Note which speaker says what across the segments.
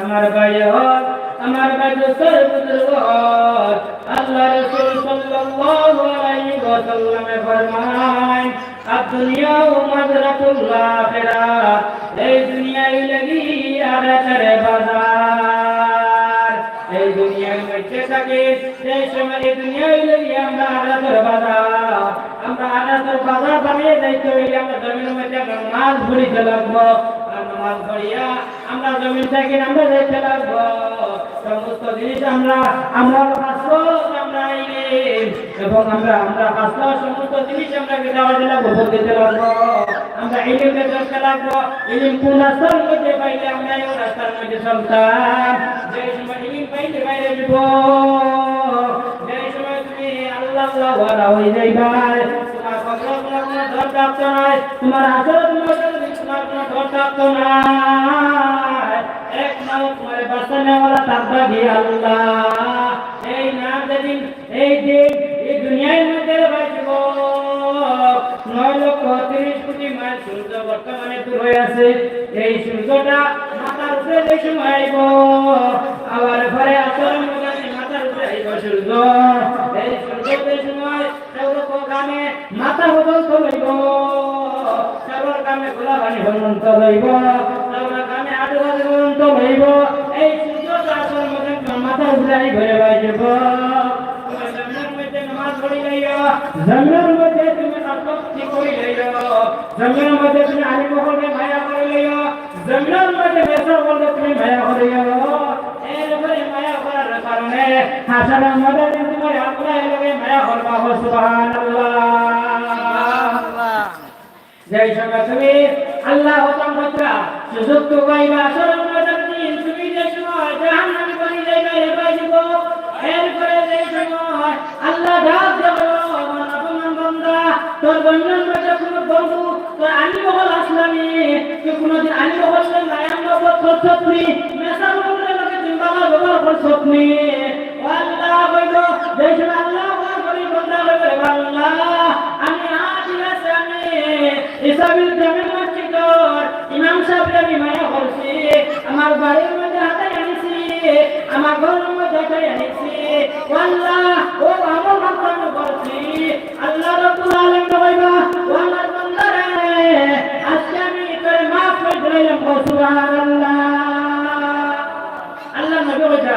Speaker 1: আমার ভাই আমার ভাই সর্বদরবার আল্লাহ রাসূল সাল্লাল্লাহু আলাইহি ওয়াসাল্লামে ফরমায় আদ-দুনিয়া মাযরাতুল্লাহ আখিরা এই দুনিয়াই লাগি আখিরাতের বাজার এই দুনিয়ার মধ্যে আমরা বাজার আমরা আরাতের বাজার বানিয়ে যাইতে হইলে আমরা জমির মধ্যে আমরা মাছ ভরিতে লাগবো আর নামাজ পড়িয়া আমরা জমিন থেকে আমরা যাইতে লাগবো সমস্ত জিনিস আমরা আমল হাসল আমরা এবং আমরা আমরা হাসল সমস্ত জিনিস আমরা দেওয়া লাগবো বলতে লাগবো। আমরা ইলিমে চলতে লাগবো ইলিম কোন রাস্তার মধ্যে পাইলে আমরা এই রাস্তার মধ্যে চলতাম। যে সময় ইলিম পাইলে বাইরে দিব যে সময় তুমি আল্লাহ আল্লাহ হয়ে যাইবা তোমার কথা তোমার কোনো ধর প্রাপ্ত নাই, তোমার আচরণ এই নয় সূর্যটা মাথার উপরে যে সময় আবার ঘরে আচরণ মাথার উপরে আইব সূর্য। এই সূর্য যে সময় সৌরভ মাথা বদল তো লইব সৌর গ্রামে খোলা পানি ভ্রমন্ত লইব সৌর গ্রামে আজু বাজু ভ্রমন্ত লইব এই সূর্য আচরণ মধ্যে মাথার উপরে আই ঘরে বাজব জমিনের মধ্যে নামাজ পড়ি লইও জমিনের মধ্যে তুমি নাটক করি লইও জমিনের মধ্যে তুমি আলিম হলে মায়া করে লইও জমিনের মধ্যে বেসর বলতে তুমি মায়া করে লইও এরপরে মায়া করার কারণে হাসানের মধ্যে তোমার আল্লাহ এলাকায় মায়া করবা সুবহানাল্লাহ যেই সময় তুমি, আল্লাহ হতাম হত্রা সুযোগ তো পাইবা আসরণ দিন তুমি যে সময় জাহান্নামে পানি যাইবা এবার দিব। এরপরে যে সময় আল্লাহ ডাক দেব, আমার আপন বান্দা, তোর বন্ধন মধ্যে কোনো বন্ধু, তোর আলী মহল আসলামি তুই কোনোদিন আলী মহল নায়াম নবত করছতনি মেসা মহলের লোকে তুমি বাবা ব্যবহার করছতনি আল্লাহ বইল যে সময় ইসাবিল জামে মসজিদর ইমাম সাহেব আমি মায়া করছি। আমার বাড়ির মধ্যে হাতে আনিছি। আমার ঘরের মধ্যে হাতে আনিছি। আল্লাহ ও আমার ভক্ত করছি। আল্লাহ রাব্বুল আলামিন কইবা ও আমার বান্দারে আজকে আমি তোর মাফ করে দিলাম। সুবহানাল্লাহ। আল্লাহ নবী বলেছে,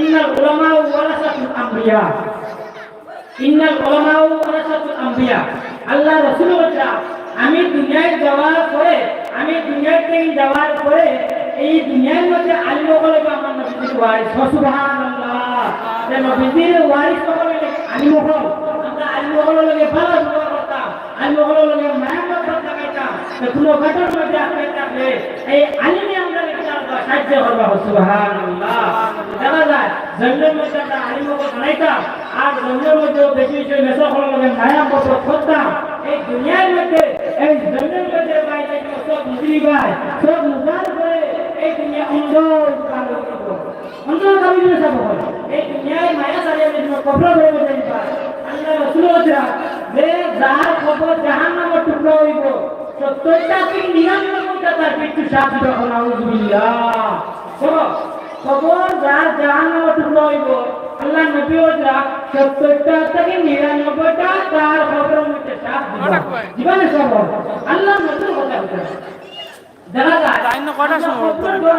Speaker 1: ইন্নাল উলামা ওয়ারাসাতুল আমবিয়া। ইন্নাল উলামা ওয়ারাসাতুল আমবিয়া। আল্লাহ রাসূল বলেছে আমি দুনিয়ায় যাওয়ার পরে, আমি দুনিয়ার থেকে যাওয়ার পরে, এই দুনিয়ার মধ্যে আলিম বলে আমার নবীজির ওয়ারিস সুবহানাল্লাহ। যে নবীজির ওয়ারিস সকলে আলিম হল আমরা লগে ভালো করতাম। লগে মায়া কথা লাগাইতাম তো কোনো মধ্যে এই আলিমে আমরা সাহায্য করবা। দেখা যায়, জঙ্গলের মধ্যে আমরা হল বানাইতাম। আর জঙ্গলের মধ্যে বেশি বেশি মেসা লগে মায়া কথা করতাম। এই দুনিয়ার মধ্যে এই জঙ্গলের মধ্যে বাইরে সব মুসলি ভাই, সব মুজার করে এই দুনিয়া অন্ধর কালো জিনিস সব হয় এই দুনিয়ায় মায়া সারিয়ে দিন কবর হয়ে যাই পায় আল্লাহ রাসূল বলেছে যে যার খবর জাহান্নামের টুকরো হইব, সত্তরটা কি নিরানব্বইটা তার মৃত্যু সাথে তখন আউযুবিল্লাহ শোনো খবর যার জাহান্নামের টুকরো হইব, আল্লাহ নবী ওজরা সত্তরটা থেকে নিরানব্বইটা তার খবরের মধ্যে দিবা জীবনে সব আল্লাহ নবীর কথা দেখা যায়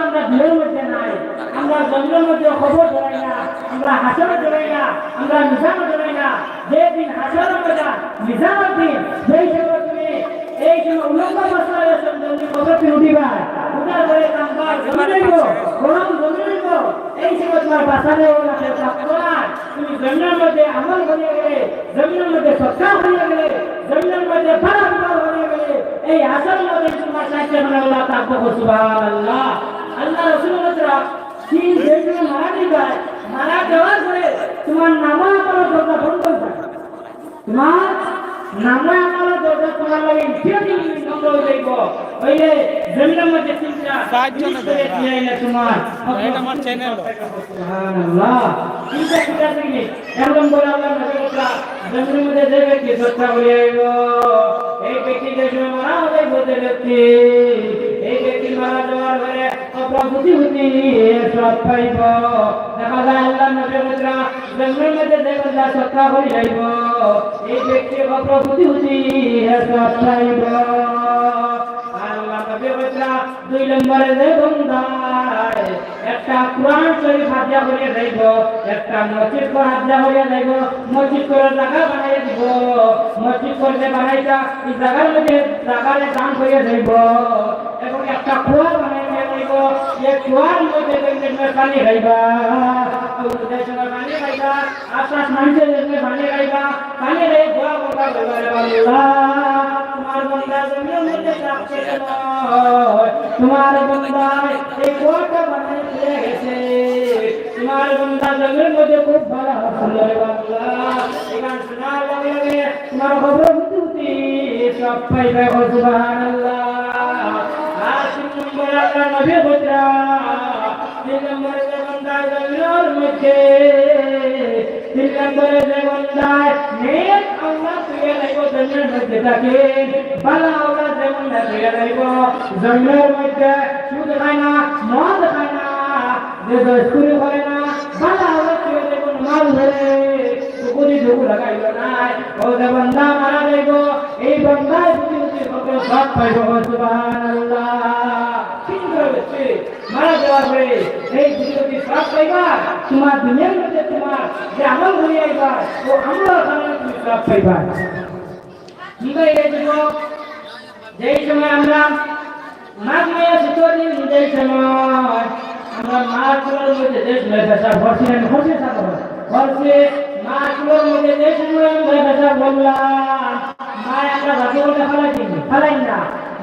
Speaker 1: আমরা ভিড়ের মধ্যে নাই। আমরা জঙ্গলের মধ্যে খবর ধরাই না। আমরা হাসরে ধরাই না। আমরা মিশানো ধরাই না। যেদিন হাসরের মধ্যে মিশানোর দিন সেই সময় তুমি এই সময় উলঙ্গ মশলা খবর তুমি উঠিবা উঠার পরে কামবার জমি দেব, গরম জমি এই বলেছেন যেগুলো মারা যাওয়ার পরে তোমার নামা করার দরজা বন্ধ তোমার নামা করার দরজা তোমার লাগে বন্ধ হয়ে যাইব। ওইলে জমিনের মধ্যে তিনটা
Speaker 2: সাহায্য না
Speaker 1: করে
Speaker 2: দেয়,
Speaker 1: আইলে তোমার।
Speaker 2: এটা আমার চ্যানেল
Speaker 1: সুবহানাল্লাহ। তিনটা তিনটা থেকে একদম বলে আল্লাহ নবী বলেছেন জমির মধ্যে যে ব্যক্তি শ্রদ্ধা করিয়া আইব এই ব্যক্তি যে মারা হবে বলতে ব্যক্তি। এই ব্যক্তি মারা যাওয়ার পরে অপ্রভুতি হতি সব পাইব। দেখা যায় আল্লাহ নবী মুদ্রা জমির মধ্যে যে কথা শ্রদ্ধা করি যাইব। এই ব্যক্তি অপ্রভুতি হতি সব পাইব আল্লাহ নবী মুদ্রা দুই নম্বরে যে বন্ধায়, একটা কোরআন শরীফ হাতিয়া করিয়া যাইব, একটা জায়গা আশ্বাস মানুষের দেখবে পানি খাইবা পানি খাই দোয়া করবা মধ্যে রাখছে তোমার বন্ধা তোমার বন্ধা জমির মধ্যে খুব ভালো সুন্দর তোমার বুদ্ধি সব পাইবে নম্বর আল্লাহ নম্বরে বন্ধা জমির মধ্যে। নম্বরে যে বন্ধা নেক আল্লাহ তুই লাইব জমির মধ্যে থাকে ভালো আল্লাহ যে বন্ধা তুই লাইব জমির মধ্যে সুদ খায় না, মদ খায় না, যে দস্তুরি করে না ভালো আল্লাহ না এই কত সব পাইব, সুবহানাল্লাহ। হচ্ছে, মারা যাওয়ার পরে এই বুঝি সব পাইবা তোমার দুনিয়ার মধ্যে তোমার যে আমল হয়ে আইবা ও আমল কারণে তুমি সব পাইবা কিন্তু এই যুবক, যেই সময় আমরা মাঘ মায়া শীতদিন যেই সময় আমরা মাছগুলোর মধ্যে দেশ মেঘাসা ভরছি না ভরছে থাকব ভরছে মাছগুলোর মধ্যে যে সময় আমরা মেঘাসা বললাম মা আমরা বাকি বলতে ফেলাই দিই ফেলাই না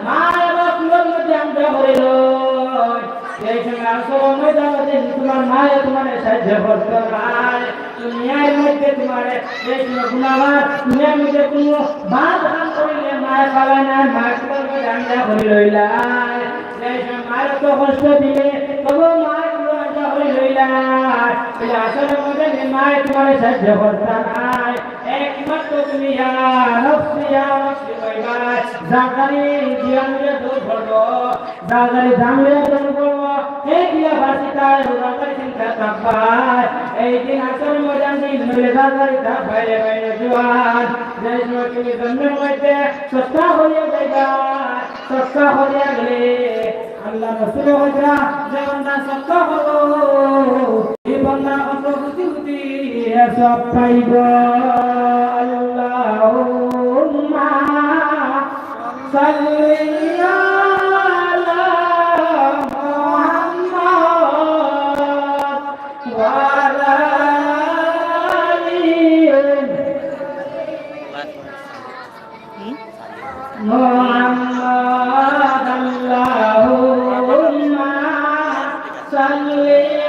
Speaker 1: মা কুলোর মধ্যে আমরা ভরিল তোমার মায়ে তোমার সাহায্য করতে পারে দুনিয়ার মধ্যে তোমার গুণাবার দুনিয়ার মধ্যে কোনো বাদ হাম করিলে মায়ে পালায় না মায়ের আন্দা করে সময় মায়ের তো কষ্ট দিলে তবু মায়ের আন্দা করে আসলে মধ্যে মায়ে তোমার সাহায্য করতে নাই। একমাত্র তুমি ইয়া নফসি নফসি কইবাই জাগারি জিয়ানুরে দূর করব জাগারি জামলে দূর করব এই দিয়া বাসিতায় জাগারি চিন্তা তাপায় এই দিন আসল মজান দিন নইলে জাগারি তাপায় বাইরে জোয়ান যে সময় তুমি জন্মের মধ্যে সস্তা হইয়া যাইবা সস্তা হইয়া গেলে আল্লাহ রসুল বুদ্ধি এসব পাইব। আল্লাহুম্মা সাল্লি আলা মুহাম্মদ ওয়া আলা আলি
Speaker 2: মুহাম্মদ।
Speaker 1: আল্লাহুম্মা সাল্লি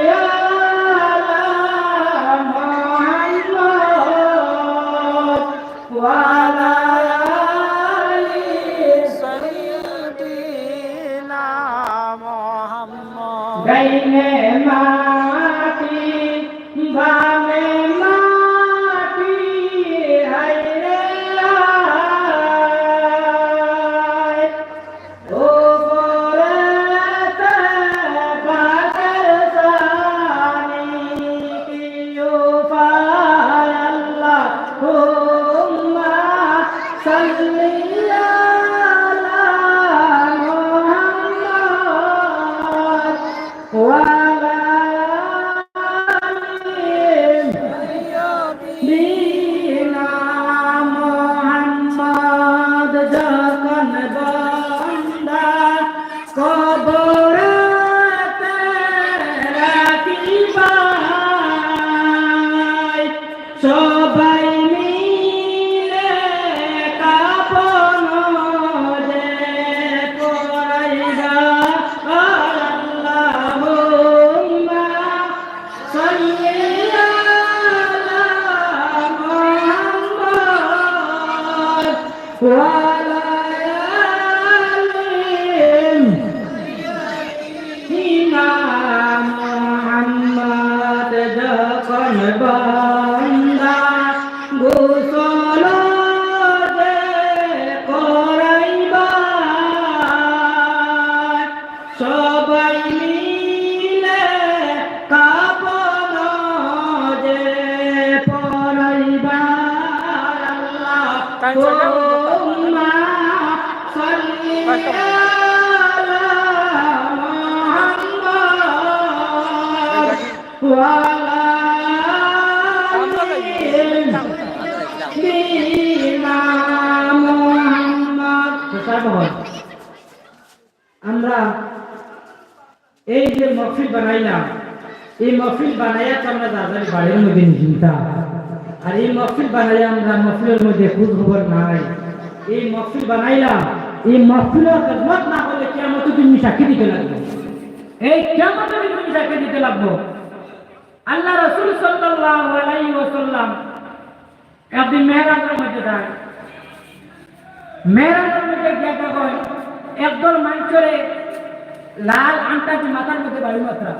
Speaker 1: সবাই মিলে কাপন যে পরাইবা আল্লাহুম্মা সাল্লি আলা মুহাম্মদ ওয়া সবাই মিলে কাপন যে পরাইবার আল্লাহ। তোমরা সল্লিয়া Thank you. এই যে মফিল বানাইলাম, এই মফিল বানাইয়া তো আমরা দাদার বাড়ির মধ্যে নিহিতা আর এই মফিল বানাইয়া আমরা মফিলের মধ্যে খোঁজ খবর নাই। এই মফিল বানাইলাম, এই মফিলের খেদমত না হলে কেমন তুমি সাক্ষী দিতে লাগবে। এই কেমন তুমি সাক্ষী দিতে লাগবো। আল্লাহ রসুল সাল্লাল্লাহু আলাইহি ওয়াসাল্লাম একদিন মেহরাজের মধ্যে যায়। মেহরাজের মধ্যে গিয়ে দেখো, একদল মানুষের লাল আন্টাজি মাথার মধ্যে বাড়ি মাত্রা